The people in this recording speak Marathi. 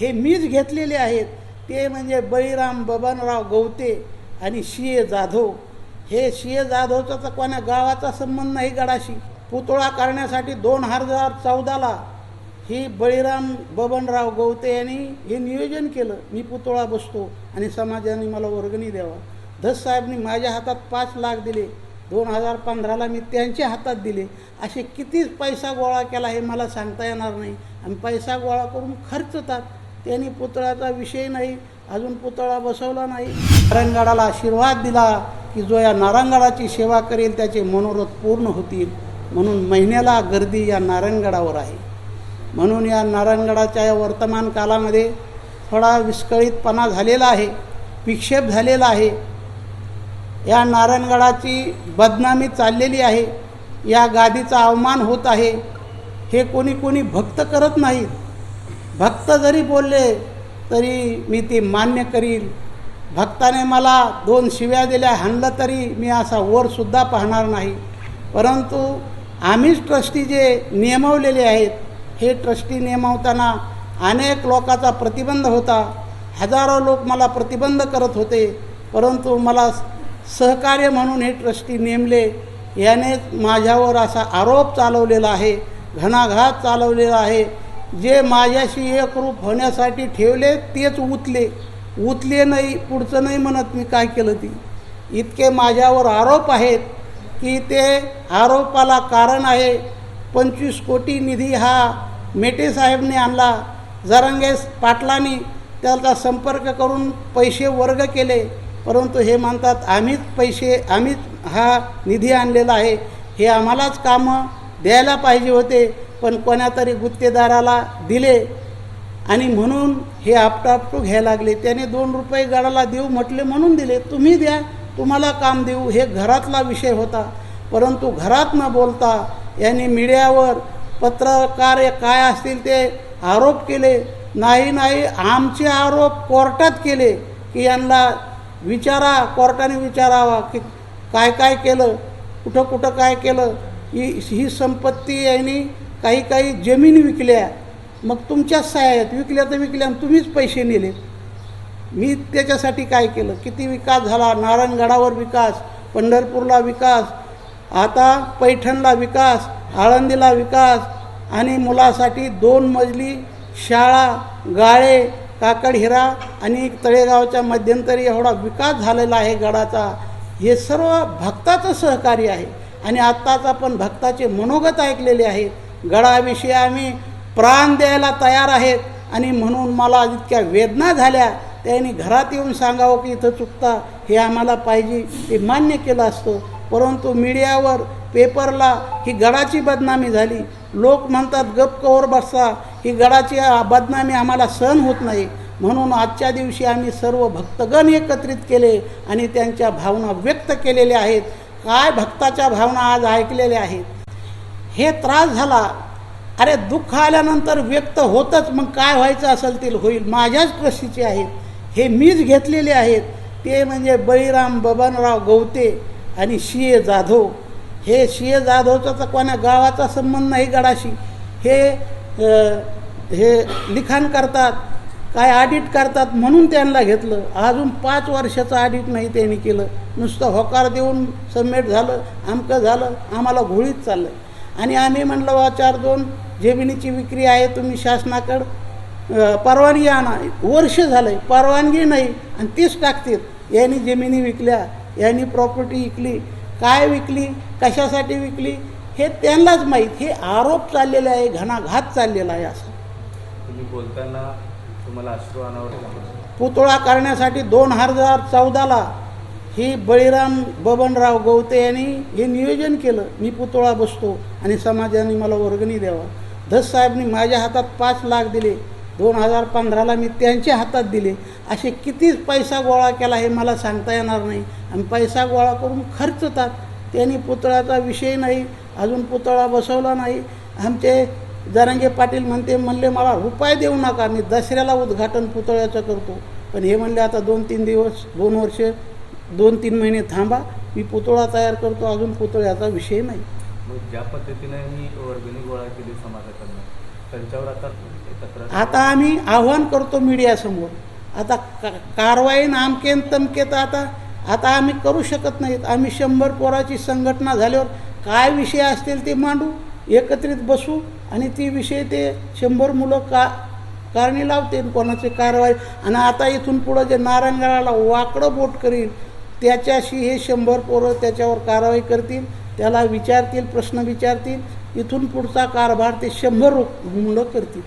हे मीच घेतलेले आहेत. ते म्हणजे बळीराम बबनराव गवते आणि शिये जाधव. हे शिये जाधवचा तर कोणा गावाचा संबंध नाही गडाशी. पुतळा करण्यासाठी दोन हजार चौदाला ही बळीराम बबनराव गवते यांनी हे नियोजन केलं. मी पुतळा बसतो आणि समाजाने मला वर्गणी द्यावा. धस साहेबनी माझ्या हातात पाच लाख दिले. दोन हजार पंधराला मी त्यांच्या हातात दिले. असे कितीच पैसा गोळा केला हे मला सांगता येणार नाही. आणि पैसा गोळा करून खर्चतात त्यांनी पुतळ्याचा विषय नाही अजून पुतळा बसवला नाही. नारायणगडाला आशीर्वाद दिला की जो या नारायणगडाची सेवा करेल त्याचे मनोरथ पूर्ण होतील. म्हणून महिन्याला गर्दी या नारायणगडावर आहे. म्हणून या नारायणगडाच्या या वर्तमान कालामध्ये थोडा विस्कळीतपणा झालेला आहे विक्षेप झालेला आहे. या नारायणगडाची बदनामी चाललेली आहे. या गादीचा अवमान होत आहे. हे कोणी कोणी भक्त करत नाहीत. भक्त जरी बोलले तरी मी ते मान्य करील भक्ताने मला दोन शिव्या दिल्या हाणलं तरी मी असा वरसुद्धा पाहणार नाही. परंतु आम्हीच ट्रस्टी जे नियमवलेले आहेत हे ट्रस्टी नियमवताना अनेक लोकांचा प्रतिबंध होता. हजारो लोक मला प्रतिबंध करत होते. परंतु मला सहकार्य म्हणून हे ट्रस्टी नेमले. याने माझ्यावर असा आरोप चालवलेला आहे घणाघात चालवलेला आहे. जे माझ्याशी एकरूप होण्यासाठी ठेवले तेच उतले. उतले नाही पुढचं नाही म्हणत मी काय केलं ती. इतके माझ्यावर आरोप आहेत की ते आरोपाला कारण आहे. पंचवीस कोटी निधी हा मेटे साहेबने आणला. जरांगे पाटलांनी त्याचा संपर्क करून पैसे वर्ग केले. परंतु हे म्हणतात आम्हीच पैसे आम्हीच हा निधी आणलेला आहे. हे आम्हालाच कामं द्यायला पाहिजे होते. पण कोणातरी गुत्तेदाराला दिले आणि म्हणून हे आपटापटू घ्यायला लागले. त्याने दोन रुपये गडाला देऊ म्हटले म्हणून दिले. तुम्ही द्या तुम्हाला काम देऊ. हे घरातला विषय होता. परंतु घरात न बोलता यांनी मीडियावर पत्रकार काय असतील ते आरोप केले. नाही नाही आमचे आरोप कोर्टात केले की यांना विचारा कोर्टाने विचारावा की काय काय केलं कुठं कुठं काय केलं. ही ही संपत्ती यांनी काही काही जमीन विकल्या मग तुमच्याच सहाय्यात विकल्या तर विकल्या आणि तुम्हीच पैसे नेले. मी त्याच्यासाठी काय केलं? किती विकास झाला? नारायणगडावर विकास पंढरपूरला विकास आता पैठणला विकास आळंदीला विकास आणि मुलासाठी दोन मजली शाळा गाळे काकड हिरा आणि तळेगावच्या मध्यंतरी एवढा विकास झालेला आहे गडाचा. हे सर्व भक्ताचं सहकार्य आहे आणि आत्ताच आपण भक्ताचे मनोगत ऐकलेले आहेत. गडाविषयी आम्ही प्राण द्यायला तयार आहेत. आणि म्हणून मला इतक्या वेदना झाल्या. त्यांनी घरात येऊन सांगावं की इथं चुकता हे आम्हाला पाहिजे. ते मान्य केलं असतं. परंतु मीडियावर पेपरला ही गडाची बदनामी झाली. लोक म्हणतात गप कवर बसता ही गडाची बदनामी आम्हाला सहन होत नाही. म्हणून आजच्या दिवशी आम्ही सर्व भक्तगण एकत्रित केले आणि त्यांच्या भावना व्यक्त केलेल्या आहेत. काय भक्ताच्या भावना आज ऐकलेल्या आहेत? हे त्रास झाला. अरे दुःख आल्यानंतर व्यक्त होतच मग काय व्हायचं असेल ते होईल. माझ्याच प्रशीचे आहेत. हे मीच घेतलेले आहेत. ते म्हणजे बळीराम बबनराव गवते आणि शिये जाधव. हे शिये जाधवचा तर कोणा गावाचा संबंध नाही गडाशी. हे हे लिखाण करतात काय ऑडिट करतात म्हणून त्यांना घेतलं. अजून पाच वर्षाचं ऑडिट नाही त्यांनी केलं. नुसतं होकार देऊन सबमिट झालं आमकं झालं आम्हाला घोळीत चाललं आणि आम्ही म्हणलं बा चार दोन जमिनीची विक्री आहे तुम्ही शासनाकडं परवानगी आणा. वर्ष झालं आहे परवानगी नाही आणि तीच टाकतात यांनी जमिनी विकल्या यांनी प्रॉपर्टी विकली काय विकली कशासाठी विकली हे त्यांनाच माहीत. हे आरोप चाललेले आहे घणाघात चाललेला आहे असं. तुम्ही बोलताना तुम्हाला अश्रू अनावर येतात. पुतळा करण्यासाठी दोन हजार चौदाला ही बळीराम बबनराव गवते यांनी हे नियोजन केलं. मी पुतळा बसतो आणि समाजाने मला वर्गणी द्यावा. धस साहेबनी माझ्या हातात पाच लाख दिले. दोन हजार पंधराला मी त्यांच्या हातात दिले. असे कितीच पैसा गोळा केला हे मला सांगता येणार नाही. आणि पैसा गोळा करून खर्चतात. त्यांनी पुतळ्याचा विषय नाही. अजून पुतळा बसवला नाही. आमचे जरांगे पाटील म्हणते म्हणले मला रुपये देऊ नका. मी दसऱ्याला उद्घाटन पुतळ्याचं करतो. पण हे म्हणले आता दोन तीन दिवस दोन वर्ष दोन तीन महिने थांबा मी पुतळा तयार करतो अजून पुतळ्याचा विषय नाही. मग ज्या पद्धतीने ही वर्गणी गोळा केली समाजाकडनं त्यांच्यावर आता तक्रार आता आम्ही आव्हान करतो मीडियासमोर. आता का कारवाई नामकेन तमकेत आता आता आम्ही करू शकत नाहीत. आम्ही शंभर पोराची संघटना झाल्यावर काय विषय असतील ते मांडू एकत्रित बसू आणि ती विषय ते शंभर मुलं का कारणी लावते कोणाची कारवाई. आणि आता इथून पुढं जे नारायणगाळाला वाकडं बोट करील त्याच्याशी हे शंभर पोरं त्याच्यावर कारवाई करतील त्याला विचारतील प्रश्न विचारतील इथून पुढचा कारभार ते शंभर मुलं करतील.